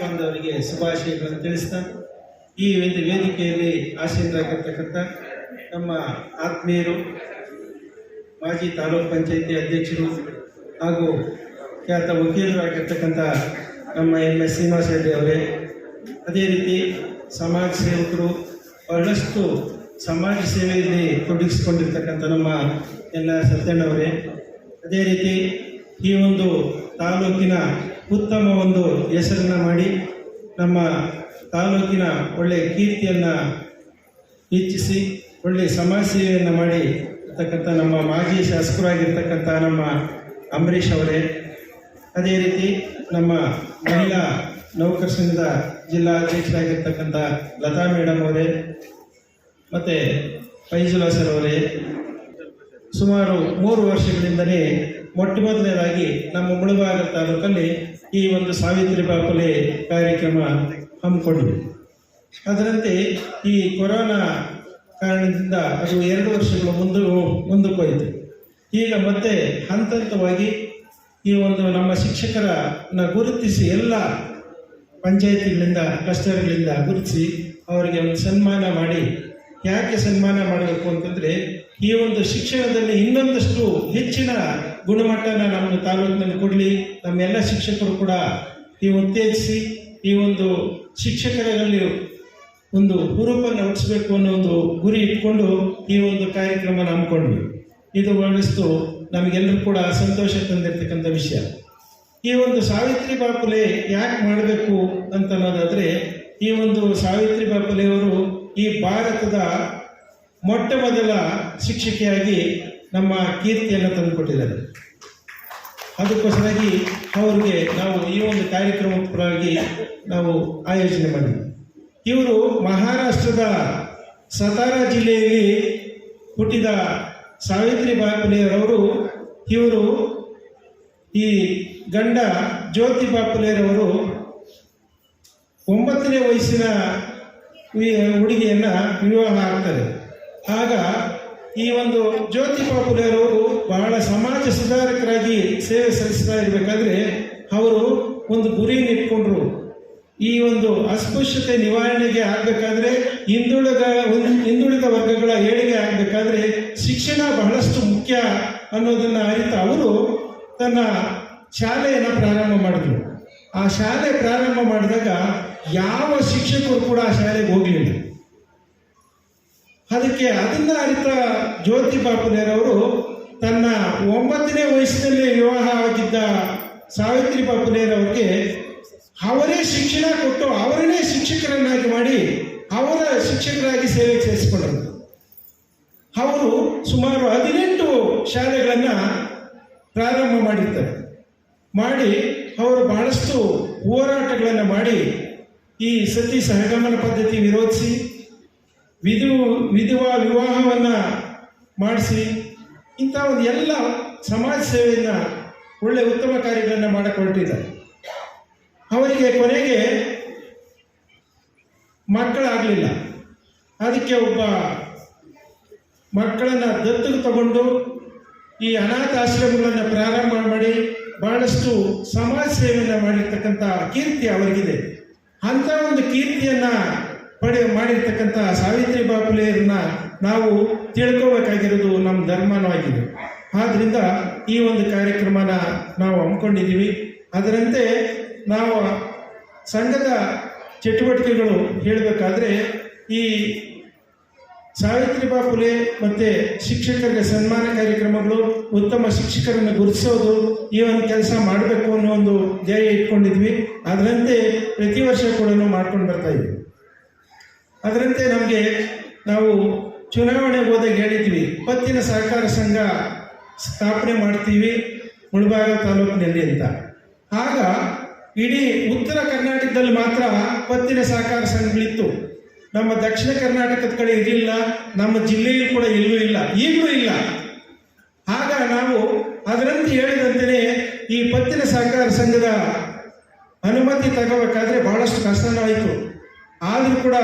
ಬಾಂಧವರಿಗೆ ಶುಭಾಶಯಗಳನ್ನು ತಿಳಿಸ್ತಾ ಈ ಒಂದು ವೇದಿಕೆಯಲ್ಲಿ ಆಸೀನರಾಗಿರ್ತಕ್ಕಂಥ ನಮ್ಮ ಆತ್ಮೀಯರು, ಮಾಜಿ ತಾಲೂಕ್ ಪಂಚಾಯಿತಿ ಅಧ್ಯಕ್ಷರು ಹಾಗೂ ಖ್ಯಾತ ವಕೀಲರು ಆಗಿರ್ತಕ್ಕಂಥ ನಮ್ಮ ಎಂ ಎಸ್ ಶ್ರೀನಿವಾಸ ರೆಡ್ಡಿ ಅವರೇ, ಅದೇ ರೀತಿ ಸಮಾಜ ಸೇವಕರು ಬಹಳಷ್ಟು ಸಮಾಜ ಸೇವೆಯಲ್ಲಿ ತೊಡಗಿಸಿಕೊಂಡಿರ್ತಕ್ಕಂಥ ನಮ್ಮ ಎಲ್ಲ ಸತ್ಯಣ್ಣವರೇ ಅದೇ ರೀತಿ ಈ ಒಂದು ತಾಲೂಕಿನ ಉತ್ತಮ ಒಂದು ಹೆಸರನ್ನು ಮಾಡಿ ನಮ್ಮ ತಾಲೂಕಿನ ಒಳ್ಳೆಯ ಕೀರ್ತಿಯನ್ನು ಹೆಚ್ಚಿಸಿ ಒಳ್ಳೆಯ ಸಮಾಜ ಸೇವೆಯನ್ನು ಮಾಡಿ ಇರ್ತಕ್ಕಂಥ ನಮ್ಮ ಮಾಜಿ ಶಾಸಕರಾಗಿರ್ತಕ್ಕಂಥ ನಮ್ಮ ಅಂಬರೀಷ್ ಅವರೇ. ಅದೇ ರೀತಿ ನಮ್ಮ ಮಹಿಳಾ ನೌಕರ ಸಂಘದ ಜಿಲ್ಲಾ ಅಧ್ಯಕ್ಷರಾಗಿರ್ತಕ್ಕಂಥ ಲತಾ ಮೇಡಮ್ ಅವರೇ ಮತ್ತು ಫೈಜುಲಾ ಸರ್ ಅವರೇ. ಸುಮಾರು ಮೂರು ವರ್ಷಗಳಿಂದಲೇ ಮೊಟ್ಟ ಮೊದಲನೇದಾಗಿ ನಮ್ಮ ಮುಳುಬಾಗ ತಾಲೂಕಲ್ಲಿ ಈ ಒಂದು ಸಾವಿತ್ರಿ ಬಾಪುಲೆ ಕಾರ್ಯಕ್ರಮ ಹಮ್ಮಿಕೊಂಡಿದೆ. ಅದರಂತೆ ಈ ಕೊರೋನಾ ಕಾರಣದಿಂದ ಅದು ಎರಡು ವರ್ಷಗಳು ಮುಂದೆ ಮುಂದಕ್ಕೆ ಹೋಯಿತು ಈಗ ಮತ್ತೆ ಹಂತ ಹಂತವಾಗಿ ಈ ಒಂದು ನಮ್ಮ ಶಿಕ್ಷಕರನ್ನ ಗುರುತಿಸಿ ಎಲ್ಲ ಪಂಚಾಯತಿಗಳಿಂದ, ಕ್ಲಸ್ಟರ್ಗಳಿಂದ ಗುರುತಿಸಿ ಅವರಿಗೆ ಒಂದು ಸನ್ಮಾನ ಮಾಡಿ, ಯಾಕೆ ಸನ್ಮಾನ ಮಾಡಬೇಕು ಅಂತಂದರೆ ಈ ಒಂದು ಶಿಕ್ಷಣದಲ್ಲಿ ಇನ್ನೊಂದಷ್ಟು ಹೆಚ್ಚಿನ ಗುಣಮಟ್ಟನ ನಮ್ಮ ತಾಲೂಕಿನಲ್ಲಿ ಕೊಡಲಿ. ನಮ್ಮೆಲ್ಲ ಶಿಕ್ಷಕರು ಕೂಡ ಈ ಉತ್ತೇಜಿಸಿ ಈ ಒಂದು ಶಿಕ್ಷಕರಲ್ಲಿ ಒಂದು ಹುರುಪನ್ನು ಹೊಡಿಸಬೇಕು ಅನ್ನೋ ಒಂದು ಗುರಿ ಇಟ್ಕೊಂಡು ಈ ಒಂದು ಕಾರ್ಯಕ್ರಮ ಹಮ್ಮಿಕೊಂಡ್ವಿ. ಇದು ಬಹಳಷ್ಟು ನಮಗೆಲ್ಲರೂ ಕೂಡ ಸಂತೋಷ ತಂದಿರ್ತಕ್ಕಂಥ ವಿಷಯ. ಈ ಒಂದು ಸಾವಿತ್ರಿ ಬಾಪುಲೆ ಯಾಕೆ ಮಾಡಬೇಕು ಅಂತ ಅನ್ನೋದಾದರೆ, ಈ ಒಂದು ಸಾವಿತ್ರಿ ಬಾಪುಲೆಯವರು ಈ ಭಾರತದ ಮೊಟ್ಟ ಮೊದಲ ಶಿಕ್ಷಕಿಯಾಗಿ ನಮ್ಮ ಕೀರ್ತಿಯನ್ನು ತಂದುಕೊಟ್ಟಿದ್ದಾರೆ. ಅದಕ್ಕೋಸ್ಕರಾಗಿ ಅವರಿಗೆ ನಾವು ಈ ಒಂದು ಕಾರ್ಯಕ್ರಮ ಪರವಾಗಿ ನಾವು ಆಯೋಜನೆ ಮಾಡಿದ್ವಿ. ಇವರು ಮಹಾರಾಷ್ಟ್ರದ ಸತಾರಾ ಜಿಲ್ಲೆಯಲ್ಲಿ ಹುಟ್ಟಿದ ಸಾವಿತ್ರಿ ಬಾಪುಲೆಯರವರು ಇವರು ಈ ಗಂಡ ಜ್ಯೋತಿ ಬಾಪುಲೆಯರವರು ಒಂಬತ್ತನೇ ವಯಸ್ಸಿನ ಹುಡುಗಿಯನ್ನು ವಿವಾಹ ಆಗ್ತಾರೆ. ಆಗ ಈ ಒಂದು ಜ್ಯೋತಿ ಬಾಪುಲೆಯರವರು ಬಹಳ ಸಮಾಜ ಸುಧಾರಕರಾಗಿ ಸೇವೆ ಸಲ್ಲಿಸ್ತಾ ಇರಬೇಕಾದ್ರೆ ಅವರು ಒಂದು ಗುರಿಯನ್ನು ಇಟ್ಕೊಂಡ್ರು. ಈ ಒಂದು ಅಸ್ಪೃಶ್ಯತೆ ನಿವಾರಣೆಗೆ ಆಗಬೇಕಾದ್ರೆ ಹಿಂದುಳಿದ ಹಿಂದುಳಿದ ವರ್ಗಗಳ ಏಳಿಗೆ ಆಗಬೇಕಾದ್ರೆ ಶಿಕ್ಷಣ ಬಹಳಷ್ಟು ಮುಖ್ಯ ಅನ್ನೋದನ್ನು ಅರಿತ ಅವರು ತನ್ನ ಶಾಲೆಯನ್ನು ಪ್ರಾರಂಭ ಮಾಡಿದ್ರು. ಆ ಶಾಲೆ ಪ್ರಾರಂಭ ಮಾಡಿದಾಗ ಯಾವ ಶಿಕ್ಷಕರು ಕೂಡ ಆ ಶಾಲೆಗೆ ಹೋಗಲಿಲ್ಲ. ಅದಕ್ಕೆ ಅದನ್ನ ಅರಿತ ಜ್ಯೋತಿ ಬಾಪುನೇರವರು ತನ್ನ ಒಂಬತ್ತನೇ ವಯಸ್ಸಿನಲ್ಲಿ ವಿವಾಹ ಆಗಿದ್ದ ಸಾವಿತ್ರಿ ಬಾಪುಲೇರವರಿಗೆ ಅವರೇ ಶಿಕ್ಷಣ ಕೊಟ್ಟು ಅವರನ್ನೇ ಶಿಕ್ಷಕರನ್ನಾಗಿ ಮಾಡಿ ಅವರ ಶಿಕ್ಷಕರಾಗಿ ಸೇವೆ ಸೇರಿಸಿಕೊಂಡರು. ಅವರು ಸುಮಾರು ಹದಿನೆಂಟು ಶಾಲೆಗಳನ್ನು ಪ್ರಾರಂಭ ಮಾಡಿರ್ತಾರೆ ಮಾಡಿ ಅವರು ಬಹಳಷ್ಟು ಹೋರಾಟಗಳನ್ನು ಮಾಡಿ ಈ ಸತಿ ಸಹಗಮನ ಪದ್ಧತಿ ವಿರೋಧಿಸಿ ವಿಧು, ವಿಧುವ ವಿವಾಹವನ್ನು ಮಾಡಿಸಿ ಇಂಥ ಒಂದು ಎಲ್ಲ ಸಮಾಜ ಸೇವೆಯನ್ನು ಒಳ್ಳೆ ಉತ್ತಮ ಕಾರ್ಯಗಳನ್ನು ಮಾಡಿಕೊಟ್ಟಿದ್ದಾರೆ. ಅವರಿಗೆ ಕೊನೆಗೆ ಮಕ್ಕಳಾಗಲಿಲ್ಲ. ಅದಕ್ಕೆ ಒಬ್ಬ ಮಕ್ಕಳನ್ನು ದತ್ತಿಗೆ ತಗೊಂಡು ಈ ಅನಾಥ ಆಶ್ರಮಗಳನ್ನು ಪ್ರಾರಂಭ ಮಾಡಿ ಬಹಳಷ್ಟು ಸಮಾಜ ಸೇವೆಯನ್ನು ಮಾಡಿರ್ತಕ್ಕಂಥ ಕೀರ್ತಿ ಅವರಿಗಿದೆ. ಅಂಥ ಒಂದು ಕೀರ್ತಿಯನ್ನ ಪಡೆ ಮಾಡಿರ್ತಕ್ಕಂಥ ಸಾವಿತ್ರಿ ಬಾಪುಲೆಯರನ್ನ ನಾವು ತಿಳ್ಕೋಬೇಕಾಗಿರೋದು ನಮ್ಮ ಧರ್ಮನವಾಗಿದೆ ಆದ್ರಿಂದ ಈ ಒಂದು ಕಾರ್ಯಕ್ರಮನ ನಾವು ಹಮ್ಮಿಕೊಂಡಿದ್ದೀವಿ. ಅದರಂತೆ ನಾವು ಸಂಘದ ಚಟುವಟಿಕೆಗಳು ಹೇಳಬೇಕಾದ್ರೆ ಈ ಸಾವಿತ್ರಿ ಬಾಪುಲೆ ಮತ್ತು ಶಿಕ್ಷಕರಿಗೆ ಸನ್ಮಾನ ಕಾರ್ಯಕ್ರಮಗಳು, ಉತ್ತಮ ಶಿಕ್ಷಕರನ್ನು ಗುರುತಿಸೋದು, ಈ ಒಂದು ಕೆಲಸ ಮಾಡಬೇಕು ಅನ್ನೋ ಒಂದು ಧ್ಯೇಯ ಇಟ್ಕೊಂಡಿದ್ವಿ. ಅದರಂತೆ ಪ್ರತಿ ವರ್ಷ ಕೂಡ ಮಾಡ್ಕೊಂಡು ಬರ್ತಾ ಇದ್ವಿ ಅದರಂತೆ ನಮಗೆ ನಾವು ಚುನಾವಣೆ ಹೋದಾಗ ಹೇಳಿದ್ವಿ ಪತ್ತಿನ ಸಹಕಾರ ಸಂಘ ಸ್ಥಾಪನೆ ಮಾಡ್ತೀವಿ ಮುಳಬಾಗ ತಾಲೂಕಿನಲ್ಲಿ ಅಂತ. ಆಗ ಇಡೀ ಉತ್ತರ ಕರ್ನಾಟಕದಲ್ಲಿ ಮಾತ್ರ ಪತ್ತಿನ ಸಹಕಾರ ಸಂಘಗಳಿತ್ತು. ನಮ್ಮ ದಕ್ಷಿಣ ಕರ್ನಾಟಕದ ಕಡೆ ಇರಲಿಲ್ಲ, ನಮ್ಮ ಜಿಲ್ಲೆಯಲ್ಲೂ ಕೂಡ ಇಲ್ಲೂ ಇಲ್ಲ, ಈಗಲೂ ಇಲ್ಲ. ಆಗ ನಾವು ಅದರಂತೆ ಹೇಳಿದಂತೆಯೇ ಈ ಪತ್ತಿನ ಸಹಕಾರ ಸಂಘದ ಅನುಮತಿ ತಗೋಬೇಕಾದ್ರೆ ಬಹಳಷ್ಟು ಕಷ್ಟವಾಯಿತು ಆದರೂ ಕೂಡ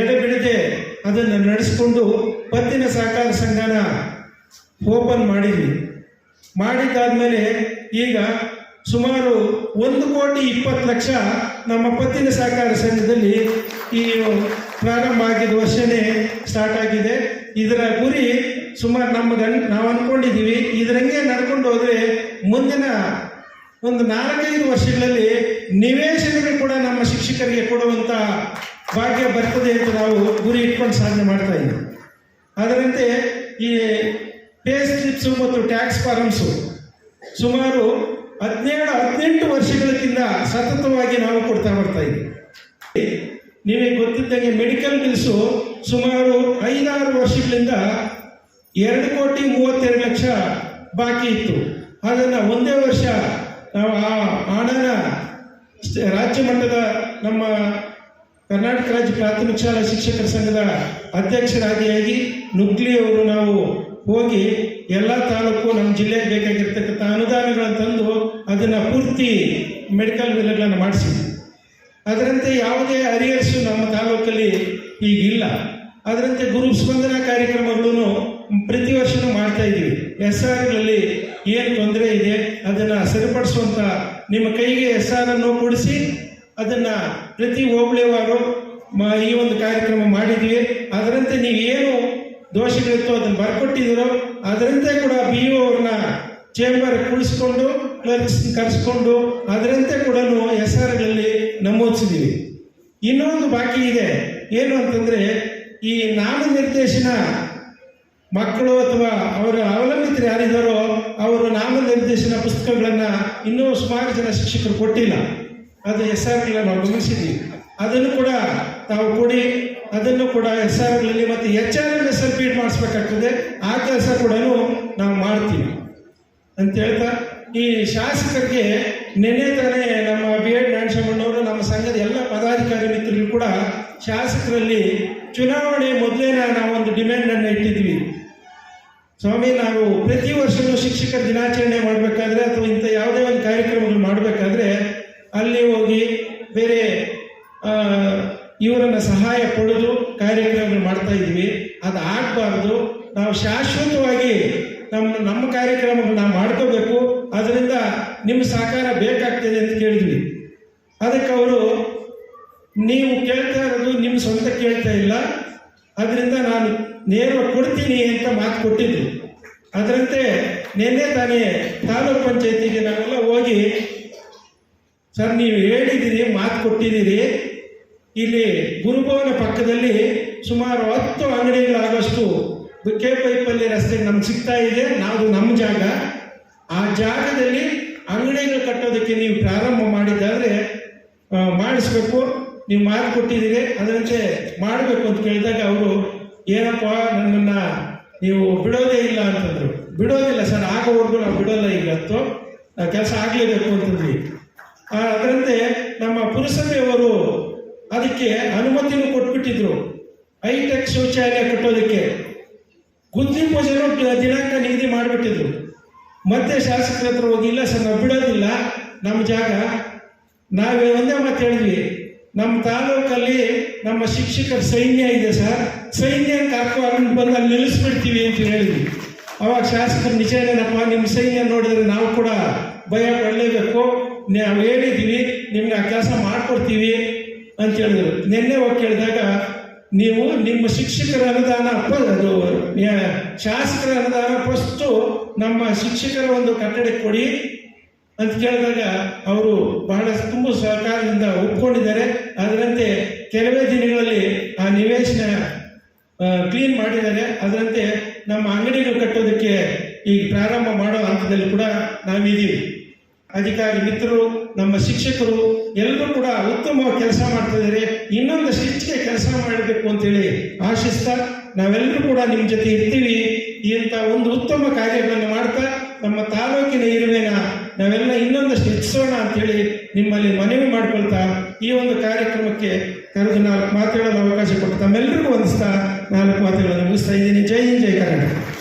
ಎಡೆಬಿಡದೆ ಅದನ್ನು ನಡೆಸಿಕೊಂಡು ಪತ್ತಿನ ಸಹಕಾರ ಸಂಘನ ಓಪನ್ ಮಾಡಿದ್ವಿ. ಮಾಡಿದ್ದಾದ್ಮೇಲೆ ಈಗ ಸುಮಾರು ಒಂದು ಕೋಟಿ ಇಪ್ಪತ್ತು ಲಕ್ಷ ನಮ್ಮ ಪತ್ತಿನ ಸಹಕಾರ ಸಂಘದಲ್ಲಿ ಈ ಪ್ರಾರಂಭ ಆಗಿದ ವರ್ಷನೇ ಸ್ಟಾರ್ಟ್ ಆಗಿದೆ. ಇದರ ಗುರಿ ಸುಮಾರು ನಮ್ಮ ಗಂಡ, ನಾವು ಅಂದ್ಕೊಂಡಿದ್ದೀವಿ ಇದರಂಗೆ ನಡ್ಕೊಂಡು ಹೋದರೆ ಮುಂದಿನ ಒಂದು ನಾಲ್ಕೈದು ವರ್ಷಗಳಲ್ಲಿ ನಿವೇಶನಗಳು ಕೂಡ ನಮ್ಮ ಶಿಕ್ಷಕರಿಗೆ ಕೊಡುವಂಥ ಭಾಗ್ಯ ಬರ್ತದೆ ಅಂತ ನಾವು ಗುರಿ ಇಟ್ಕೊಂಡು ಸಾಧನೆ ಮಾಡ್ತಾ ಇದ್ದೀವಿ. ಅದರಂತೆ ಈ ಪೇ ಸ್ಲಿಪ್ಸು ಮತ್ತು ಟ್ಯಾಕ್ಸ್ ಫಾರಮ್ಸು ಸುಮಾರು ಹದಿನೇಳು, ಹದಿನೆಂಟು ವರ್ಷಗಳಿಂದ ಸತತವಾಗಿ ನಾವು ಕೊಡ್ತಾ ಬರ್ತಾ ಇದ್ದೀವಿ. ನಿಮಗೆ ಗೊತ್ತಿದ್ದಂಗೆ ಮೆಡಿಕಲ್ ಬಿಲ್ಸು ಸುಮಾರು ಐದಾರು ವರ್ಷಗಳಿಂದ ಎರಡು ಕೋಟಿ ಮೂವತ್ತೆರಡು ಲಕ್ಷ ಬಾಕಿ ಇತ್ತು. ಅದನ್ನು ಒಂದೇ ವರ್ಷ ನಾವು ಆ ಹಣನ ರಾಜ್ಯ ಮಟ್ಟದ ನಮ್ಮ ಕರ್ನಾಟಕ ರಾಜ್ಯ ಪ್ರಾಥಮಿಕ ಶಾಲಾ ಶಿಕ್ಷಕರ ಸಂಘದ ಅಧ್ಯಕ್ಷರಾಗಿಯಾಗಿ ನುಗ್ಲಿಯವರು ನಾವು ಹೋಗಿ ಎಲ್ಲ ತಾಲೂಕು ನಮ್ಮ ಜಿಲ್ಲೆಗೆ ಬೇಕಾಗಿರ್ತಕ್ಕಂಥ ಅನುದಾನಗಳನ್ನು ತಂದು ಅದನ್ನು ಪೂರ್ತಿ ಮೆಡಿಕಲ್ ಬಿಲ್ಗಳನ್ನು ಮಾಡಿಸಿದ್ವಿ. ಅದರಂತೆ ಯಾವುದೇ ಅರಿಯರ್ಸು ನಮ್ಮ ತಾಲೂಕಲ್ಲಿ ಈಗಿಲ್ಲ. ಅದರಂತೆ ಗುರು ಸ್ಪಂದನ ಕಾರ್ಯಕ್ರಮಗಳನ್ನು ಪ್ರತಿ ವರ್ಷನೂ ಮಾಡ್ತಾ ಇದ್ದೀವಿ. ಎಸ್ ಆರ್ಗಳಲ್ಲಿ ಏನು ತೊಂದರೆ ಇದೆ ಅದನ್ನು ಸರಿಪಡಿಸುವಂಥ ನಿಮ್ಮ ಕೈಗೆ ಎಸ್ ಆರ್ ಅನ್ನು ಕೊಡಿಸಿ ಅದನ್ನು ಪ್ರತಿ ಹೋಬಳಿಯವರು ಈ ಒಂದು ಕಾರ್ಯಕ್ರಮ ಮಾಡಿದ್ವಿ. ಅದರಂತೆ ನೀವು ಏನು ದೋಷಗಳಿತ್ತು ಅದನ್ನು ಬರ್ಕೊಟ್ಟಿದ್ದೀರೋ, ಅದರಂತೆ ಕೂಡ ಬಿ ಒ ಅವ್ರನ್ನ ಚೇಂಬರ್ ಕುಳಿಸ್ಕೊಂಡು ಕ್ಲರ್ಕ್ಸ್ ಕರೆಸ್ಕೊಂಡು, ಅದರಂತೆ ಕೂಡ ಎಸ್ ಆರ್ಗಳಲ್ಲಿ ನಮೂದಿಸಿದ್ದೀವಿ. ಇನ್ನೊಂದು ಬಾಕಿ ಇದೆ. ಏನು ಅಂತಂದರೆ, ಈ ನಾಮನಿರ್ದೇಶನ ಮಕ್ಕಳು ಅಥವಾ ಅವರ ಅವಲಂಬಿತರು ಯಾರಿದ್ದಾರೋ, ಅವರು ನಾಮನಿರ್ದೇಶನ ಪುಸ್ತಕಗಳನ್ನು ಇನ್ನೂ ಸುಮಾರು ಜನ ಶಿಕ್ಷಕರು ಕೊಟ್ಟಿಲ್ಲ. ಅದು ಎಸ್ ಆರ್ಗಳನ್ನ ನಾವು ಗಮನಿಸಿದ್ದೀವಿ. ಅದನ್ನು ಕೂಡ ತಾವು ಕೊಡಿ, ಅದನ್ನು ಕೂಡ ಎಸ್ ಆರ್ಗಳಲ್ಲಿ ಮತ್ತು ಎಚ್ ಆರ್ ಎಸ್ ಫೀಡ್ ಮಾಡಿಸ್ಬೇಕಾಗ್ತದೆ. ಆ ಕೆಲಸ ಕೂಡ ನಾವು ಮಾಡ್ತೀವಿ. ಅಂತ ಹೇಳ್ತಾ, ಈ ಶಾಸಕರಿಗೆ ನೆನೆ ತಾನೇ ನಮ್ಮ ಬಿ ಎಡ್ ನಾರಾಯಣಸ್ವಾಮಣ್ಣವರು ನಮ್ಮ ಸಂಘದ ಎಲ್ಲ ಪದಾಧಿಕಾರಿ ಮಿತ್ರರು ಕೂಡ ಶಾಸಕರಲ್ಲಿ ಚುನಾವಣೆ ಮೊದಲೇನ ನಾವೊಂದು ಡಿಮ್ಯಾಂಡನ್ನು ಇಟ್ಟಿದ್ವಿ. ಸ್ವಾಮಿ, ನಾವು ಪ್ರತಿ ವರ್ಷವೂ ಶಿಕ್ಷಕರ ದಿನಾಚರಣೆ ಮಾಡಬೇಕಾದ್ರೆ ಅಥವಾ ಇಂಥ ಯಾವುದೇ ಒಂದು ಕಾರ್ಯಕ್ರಮಗಳು ಮಾಡಬೇಕಾದ್ರೆ ಅಲ್ಲಿ ಹೋಗಿ ಬೇರೆ ಆ, ಇವರನ್ನ ಸಹಾಯ ಕಾರ್ಯಕ್ರಮ ಮಾಡ್ತಾ ಇದ್ವಿ ಅದು ಆಗಬಾರ್ದು. ನಾವು ಶಾಶ್ವತವಾಗಿ ನಮ್ಮ ನಮ್ಮ ಕಾರ್ಯಕ್ರಮಗಳು ನಾವು ಮಾಡ್ಕೋಬೇಕು. ಅದರಿಂದ ನಿಮ್ಮ ಸಹಕಾರ ಬೇಕಾಗ್ತದೆ ಅಂತ ಕೇಳಿದ್ವಿ. ಅದಕ್ಕೆ ಅವರು, ನೀವು ಕೇಳ್ತಾ ಇರೋದು ನಿಮ್ಮ ಸ್ವಂತ ಕೇಳ್ತಾ ಇಲ್ಲ. ಅದರಿಂದ ನಾನು ನೇರ ಕೊಡ್ತೀನಿ ಅಂತ ಮಾತು ಕೊಟ್ಟಿದ್ರು. ಅದರಂತೆ ನಿನ್ನೆ ತಾನೇ ತಾಲೂಕ್ ಪಂಚಾಯತಿಗೆ ನಾವೆಲ್ಲ ಹೋಗಿ, ಸರ್ ನೀವು ಹೇಳಿದ್ದೀರಿ, ಮಾತು ಕೊಟ್ಟಿದ್ದೀರಿ. ಇಲ್ಲಿ ಗುರುಭವನ ಪಕ್ಕದಲ್ಲಿ ಸುಮಾರು ಹತ್ತು ಅಂಗಡಿಗಳಾಗೋಷ್ಟು ಕೆ ಪೈಪಲ್ಲಿ ರಸ್ತೆ ನಮ್ಗೆ ಸಿಗ್ತಾ ಇದೆ. ನಾವು ನಮ್ಮ ಜಾಗ. ಆ ಜಾಗದಲ್ಲಿ ಅಂಗಡಿಗಳು ಕಟ್ಟೋದಕ್ಕೆ ನೀವು ಪ್ರಾರಂಭ ಮಾಡಿದ್ದಾದ್ರೆ ಮಾಡಿಸ್ಬೇಕು. ನೀವು ಮಾತು ಕೊಟ್ಟಿದ್ದೀರಿ, ಅದರಂತೆ ಮಾಡಬೇಕು ಅಂತ ಕೇಳಿದಾಗ ಅವರು, ಏನಪ್ಪ, ನನ್ನನ್ನು ನೀವು ಬಿಡೋದೇ ಇಲ್ಲ ಅಂತಂದರು. ಬಿಡೋದಿಲ್ಲ ಸರ್, ಆಗೋವರೆಗೂ ನಾವು ಬಿಡೋಲ್ಲ ಈಗ ಅಂತೂ. ಕೆಲಸ ಆಗಲೇಬೇಕು ಅಂತಂದ್ವಿ. ಅದರಂತೆ ನಮ್ಮ ಪುರಸಭೆಯವರು ಅದಕ್ಕೆ ಅನುಮತಿನೂ ಕೊಟ್ಬಿಟ್ಟಿದ್ರು. ಹೈಟೆಕ್ ಶೌಚಾಲಯ ಕಟ್ಟೋದಕ್ಕೆ. ಗುದ್ದಿ ಪೂಜೆನೂ ದಿನಾಂಕ ನಿಗದಿ ಮಾಡಿಬಿಟ್ಟಿದ್ರು. ಮತ್ತೆ ಶಾಸಕರ ಹತ್ರ ಹೋಗಿ, ಇಲ್ಲ ಸರ್, ನಾವು ಬಿಡೋದಿಲ್ಲ. ನಮ್ಮ ಜಾಗ. ನಾವೇ ಒಂದೇ ಮಾತು ಹೇಳಿದ್ವಿ. ನಮ್ಮ ತಾಲೂಕಲ್ಲಿ ನಮ್ಮ ಶಿಕ್ಷಕರ ಸೈನ್ಯ ಇದೆ ಸರ್. ಸೈನ್ಯ ಕರ್ಕೊಂಡು ಬಂದು ಅಲ್ಲಿ ನಿಲ್ಲಿಸ್ಬಿಡ್ತೀವಿ ಅಂತ ಹೇಳಿದ್ವಿ. ಅವಾಗ ಶಾಸಕರು ಏನಪ್ಪ ನಿಮ್ಮ ಸೈನ್ಯ ನೋಡಿದ್ರೆ ನಾವು ಕೂಡ ಭಯ ಪಡಲೇಬೇಕು. ನಾವು ಹೇಳಿದ್ದೀವಿ ನಿಮ್ಗೆ ಆ ಕೆಲಸ ಮಾಡಿಕೊಡ್ತೀವಿ. ಅಂತ ಹೇಳಿದ್ರು ನಿನ್ನೆ ಹೋಗಿ ಕೇಳಿದಾಗ, ನೀವು ನಿಮ್ಮ ಶಿಕ್ಷಕರ ಅನುದಾನ ಅದು ಶಾಸಕರ ಅನುದಾನ ಫಸ್ಟು ನಮ್ಮ ಶಿಕ್ಷಕರ ಒಂದು ಕಟ್ಟಡಕ್ಕೆ ಕೊಡಿ ಅಂತ ಕೇಳಿದಾಗ ಅವರು ಬಹಳ ತುಂಬ ಸಹಕಾರದಿಂದ ಒಪ್ಕೊಂಡಿದ್ದಾರೆ. ಅದರಂತೆ ಕೆಲವೇ ದಿನಗಳಲ್ಲಿ ಆ ನಿವೇಶನ ಕ್ಲೀನ್ ಮಾಡಿದ್ದಾರೆ. ಅದರಂತೆ ನಮ್ಮ ಅಂಗಡಿಗಳು ಕಟ್ಟೋದಕ್ಕೆ ಈಗ ಪ್ರಾರಂಭ ಮಾಡೋ ಹಂತದಲ್ಲಿ ಕೂಡ ನಾವಿದ್ದೀವಿ. ಅಧಿಕಾರಿ ಮಿತ್ರರು, ನಮ್ಮ ಶಿಕ್ಷಕರು ಎಲ್ಲರೂ ಕೂಡ ಉತ್ತಮವಾಗಿ ಕೆಲಸ ಮಾಡ್ತಾ ಇದ್ದಾರೆ. ಇನ್ನೊಂದಷ್ಟು ಹೆಚ್ಚಿಗೆ ಕೆಲಸ ಮಾಡಬೇಕು ಅಂತೇಳಿ ಆಶಿಸ್ತಾ ನಾವೆಲ್ಲರೂ ಕೂಡ ನಿಮ್ಮ ಜೊತೆ ಇರ್ತೀವಿ. ಇಂಥ ಒಂದು ಉತ್ತಮ ಕಾರ್ಯಗಳನ್ನು ಮಾಡ್ತಾ ನಮ್ಮ ತಾಲೂಕಿನ ಇರುವೆನ ನಾವೆಲ್ಲ ಇನ್ನೊಂದಷ್ಟು ಹೆಚ್ಚಿಸೋಣ ಅಂತೇಳಿ ನಿಮ್ಮಲ್ಲಿ ಮನವಿ ಮಾಡ್ಕೊಳ್ತಾ ಈ ಒಂದು ಕಾರ್ಯಕ್ರಮಕ್ಕೆ ಕರೆದು ನಾಲ್ಕು ಮಾತುಗಳನ್ನು ಅವಕಾಶ ಕೊಟ್ಟು ತಮ್ಮೆಲ್ಲರಿಗೂ ವಂದಿಸ್ತಾ ನಾಲ್ಕು ಮಾತುಗಳನ್ನು ಮುಗಿಸ್ತಾ ಇದ್ದೀನಿ. ಜೈ ಹಿಂದ್, ಜೈ ಕರ್ನಾಟಕ.